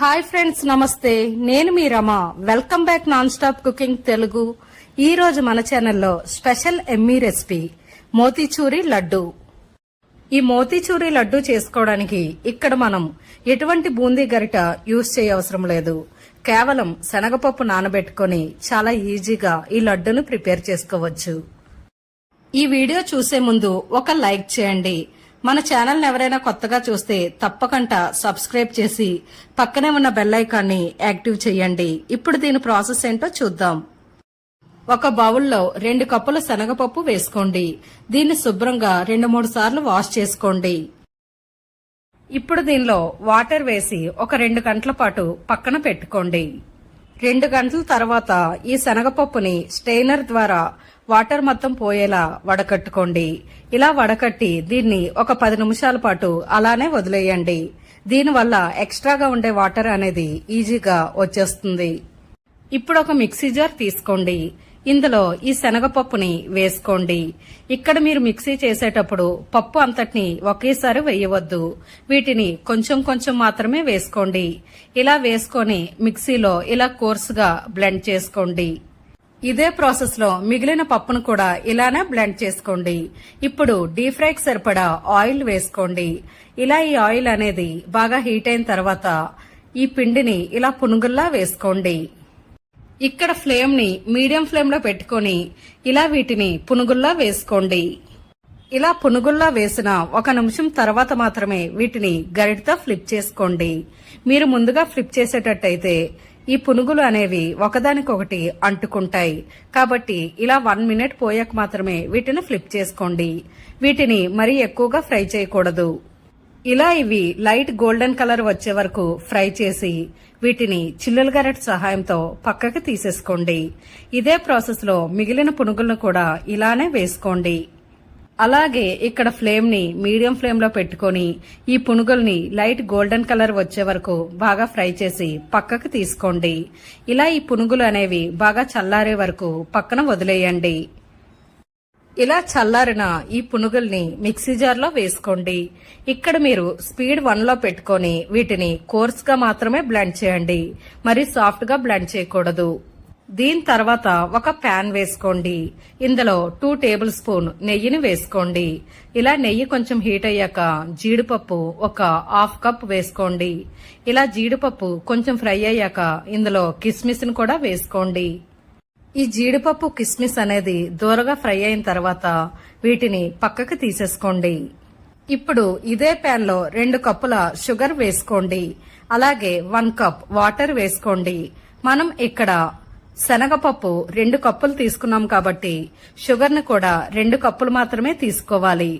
Hi friends నమస్తే. నేను మీ Rama. Welcome back non stop cooking Telugu. ఈ రోజు మన ఛానల్లో స్పెషల్ ఎమ్మీ రెసిపీ మోతీచూరి లడ్డు. ఈ మోతీచూరి లడ్డు చేసుకోవడానికి ఇక్కడ మనం ఎటువంటి బూందీ గరిట యూజ్ చేయవసరం లేదు. కేవలం శనగపప్పు నానబెట్టుకొని చాలా ఈజీగా ఈ లడ్డును ప్రిపేర్ చేసుకోవచ్చు. ఈ వీడియో చూసే ముందు ఒక లైక్ చేయండి. మన ఛానల్ని ఎవరైనా కొత్తగా చూస్తే తప్పకుండా సబ్స్క్రైబ్ చేసి పక్కనే ఉన్న బెల్ ఐకాన్ని యాక్టివ్ చేయండి. ఇప్పుడు దీని ప్రాసెస్ ఏంటో చూద్దాం. ఒక బౌల్లో రెండు కప్పుల శనగపప్పు వేసుకోండి. దీన్ని శుభ్రంగా రెండు మూడు సార్లు వాష్ చేసుకోండి. ఇప్పుడు దీనిలో వాటర్ వేసి ఒక రెండు గంటల పాటు పక్కన పెట్టుకోండి. రెండు గంటల తర్వాత ఈ శనగపప్పుని స్టెయినర్ ద్వారా వాటర్ మొత్తం పోయేలా వడకట్టుకోండి. ఇలా వడకట్టి దీన్ని ఒక పది నిమిషాల పాటు అలానే వదిలేయండి. దీనివల్ల ఎక్స్ట్రాగా ఉండే వాటర్ అనేది ఈజీగా వచ్చేస్తుంది. ఇప్పుడు ఒక మిక్సీ జార్ తీసుకోండి. ఇందులో ఈ శనగపప్పుని వేసుకోండి. ఇక్కడ మీరు మిక్సీ చేసేటప్పుడు పప్పు అంతటిని ఒకేసారి వేయవద్దు. వీటిని కొంచెం కొంచెం మాత్రమే వేసుకోండి. ఇలా వేసుకొని మిక్సీలో ఇలా కోర్సుగా బ్లెండ్ చేసుకోండి. ఇదే ప్రాసెస్లో మిగిలిన పప్పును కూడా ఇలానే బ్లెండ్ చేసుకోండి. ఇప్పుడు డీప్ ఫ్రైకి సరిపడా ఆయిల్ వేసుకోండి. ఇలా ఈ ఆయిల్ అనేది బాగా హీట్ అయిన తర్వాత ఈ పిండిని ఇలా పునుగుల్లా వేసుకోండి. ఇక్కడ ఫ్లేమ్ని మీడియం ఫ్లేమ్లో పెట్టుకొని ఇలా వీటిని పునుగుల్లా వేసుకోండి. ఇలా పునుగుల్లా వేసిన ఒక నిమిషం తర్వాత మాత్రమే వీటిని గరిటతో ఫ్లిప్ చేసుకోండి. మీరు ముందుగా ఫ్లిప్ చేసేటట్టయితే ఈ పునుగులు అనేవి ఒకదానికొకటి అంటుకుంటాయి. కాబట్టి ఇలా వన్ మినిట్ పోయాక మాత్రమే వీటిని ఫ్లిప్ చేసుకోండి. వీటిని మరీ ఎక్కువగా ఫ్రై చేయకూడదు. ఇలా ఇవి లైట్ గోల్డెన్ కలర్ వచ్చే వరకు ఫ్రై చేసి వీటిని చిల్లుల గరెట్ సహాయంతో పక్కకి తీసేసుకోండి. ఇదే ప్రాసెస్లో మిగిలిన పునుగులను కూడా ఇలానే వేసుకోండి. అలాగే ఇక్కడ ఫ్లేమ్ని మీడియం ఫ్లేమ్లో పెట్టుకొని ఈ పునుగుల్ని లైట్ గోల్డెన్ కలర్ వచ్చే వరకు బాగా ఫ్రై చేసి పక్కకు తీసుకోండి. ఇలా ఈ పునుగులు అనేవి బాగా చల్లారే వరకు పక్కన వదిలేయండి. ఇలా చల్లారిన ఈ పునుగుల్ని మిక్సీ జార్లో వేసుకోండి. ఇక్కడ మీరు స్పీడ్ వన్లో పెట్టుకొని వీటిని కోర్స్గా మాత్రమే బ్లెండ్ చేయండి. మరి సాఫ్ట్గా బ్లెండ్ చేయకూడదు. దీని తర్వాత ఒక ప్యాన్ వేసుకోండి. ఇందులో టూ టేబుల్ స్పూన్ నెయ్యిని వేసుకోండి. ఇలా నెయ్యి కొంచెం హీట్ అయ్యాక జీడిపప్పు ఒక హాఫ్ కప్ వేసుకోండి. ఇలా జీడిపప్పు కొంచెం ఫ్రై అయ్యాక ఇందులో కిస్మిస్ను కూడా వేసుకోండి. ఈ జీడిపప్పు కిస్మిస్ అనేది దూరగా ఫ్రై అయిన తర్వాత వీటిని పక్కకు తీసేసుకోండి. ఇప్పుడు ఇదే ప్యాన్లో రెండు కప్పుల షుగర్ వేసుకోండి. అలాగే వన్ కప్ వాటర్ వేసుకోండి. మనం ఇక్కడ శనగపప్పు రెండు కప్పులు తీసుకున్నాం కాబట్టి షుగర్ను కూడా రెండు కప్పులు మాత్రమే తీసుకోవాలి.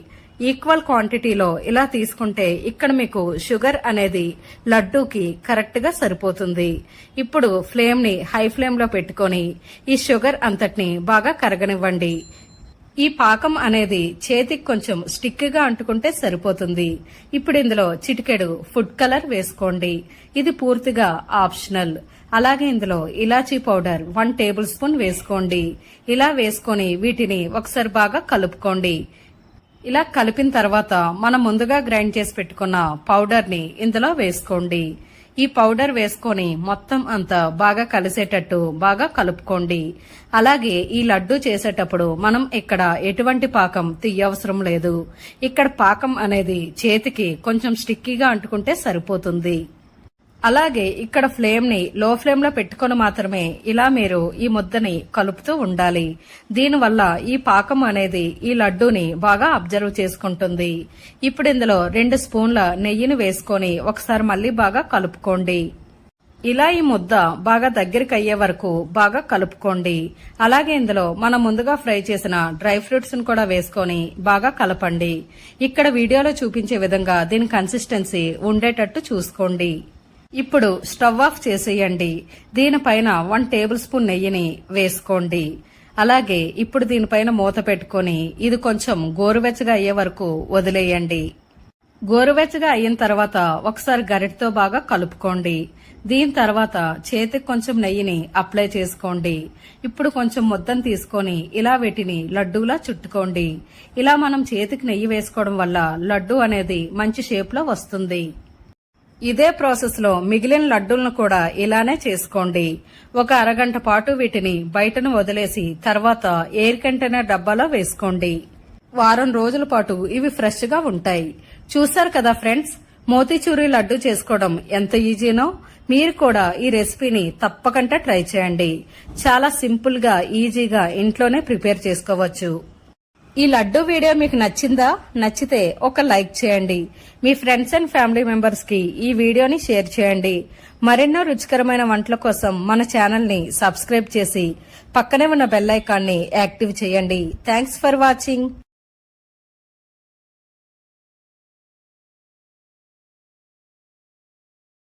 ఈక్వల్ క్వాంటిటీలో ఇలా తీసుకుంటే ఇక్కడ మీకు షుగర్ అనేది లడ్డూకి కరెక్ట్గా సరిపోతుంది. ఇప్పుడు ఫ్లేమ్ని హై ఫ్లేమ్లో పెట్టుకొని ఈ షుగర్ అంతటిని బాగా కరగనివ్వండి. ఈ పాకం అనేది చేతికి కొంచెం స్టిక్గా అంటుకుంటే సరిపోతుంది. ఇప్పుడు ఇందులో చిటికెడు ఫుడ్ కలర్ వేసుకోండి. ఇది పూర్తిగా ఆప్షనల్. అలాగే ఇందులో ఇలాచీ పౌడర్ వన్ టేబుల్ స్పూన్ వేసుకోండి. ఇలా వేసుకొని వీటిని ఒకసారి బాగా కలుపుకోండి. ఇలా కలిపిన తర్వాత మనం ముందుగా గ్రైండ్ చేసి పెట్టుకున్న పౌడర్ని ఇందులో వేసుకోండి. ఈ పౌడర్ వేసుకొని మొత్తం అంతా బాగా కలిసేటట్టు బాగా కలుపుకోండి. అలాగే ఈ లడ్డు చేసేటప్పుడు మనం ఇక్కడ ఎటువంటి పాకం తీయవసరం లేదు. ఇక్కడ పాకం అనేది చేతికి కొంచెం స్టిక్కీగా అంటుకుంటే సరిపోతుంది. అలాగే ఇక్కడ ఫ్లేమ్ని లో ఫ్లేమ్లో పెట్టుకొని మాత్రమే ఇలా మీరు ఈ ముద్దని కలుపుతూ ఉండాలి. దీనివల్ల ఈ పాకం అనేది ఈ లడ్డూని బాగా అబ్జర్వ్ చేసుకుంటుంది. ఇప్పుడు ఇందులో రెండు స్పూన్ల నెయ్యిని వేసుకొని ఒకసారి మళ్ళీ బాగా కలుపుకోండి. ఇలా ఈ ముద్ద బాగా దగ్గరికి అయ్యే వరకు బాగా కలుపుకోండి. అలాగే ఇందులో మనం ముందుగా ఫ్రై చేసిన డ్రై ఫ్రూట్స్ను కూడా వేసుకొని బాగా కలపండి. ఇక్కడ వీడియోలో చూపించే విధంగా దీని కన్సిస్టెన్సీ ఉండేటట్టు చూసుకోండి. ఇప్పుడు స్టవ్ ఆఫ్ చేసేయండి. దీనిపైన వన్ టేబుల్ స్పూన్ నెయ్యిని వేసుకోండి. అలాగే ఇప్పుడు దీనిపైన మూత పెట్టుకొని ఇది కొంచెం గోరువెచ్చగా అయ్యే వరకు వదిలేయండి. గోరువెచ్చగా అయిన తర్వాత ఒకసారి గరిటతో బాగా కలుపుకోండి. దీని తర్వాత చేతికి కొంచెం నెయ్యిని అప్లై చేసుకోండి. ఇప్పుడు కొంచెం ముద్దను తీసుకొని ఇలా వీటిని లడ్డూలా చుట్టుకోండి. ఇలా మనం చేతికి నెయ్యి వేసుకోవడం వల్ల లడ్డు అనేది మంచి షేప్లో వస్తుంది. ఇదే ప్రాసెస్లో మిగిలిన లడ్డూలను కూడా ఇలానే చేసుకోండి. ఒక అరగంట పాటు వీటిని బయటను వదిలేసి తర్వాత ఎయిర్ కంటైనర్ డబ్బాలో వేసుకోండి. వారం రోజుల పాటు ఇవి ఫ్రెష్గా ఉంటాయి. చూశారు కదా ఫ్రెండ్స్? మోతీచూరి లడ్డు చేసుకోవడం ఎంత ఈజీనో మీరు కూడా ఈ రెసిపీని తప్పకుండా ట్రై చేయండి. చాలా సింపుల్గా ఈజీగా ఇంట్లోనే ప్రిపేర్ చేసుకోవచ్చు. ఈ లడ్డు వీడియో మీకు నచ్చిందా? నచ్చితే ఒక లైక్ చేయండి. మీ ఫ్రెండ్స్ అండ్ ఫ్యామిలీ మెంబర్స్కి ఈ వీడియోని షేర్ చేయండి. మరెన్నో రుచికరమైన వంటల కోసం మన ఛానల్ని సబ్స్క్రైబ్ చేసి పక్కనే ఉన్న బెల్ ఐకాన్ని యాక్టివ్ చేయండి. Thanks for watching.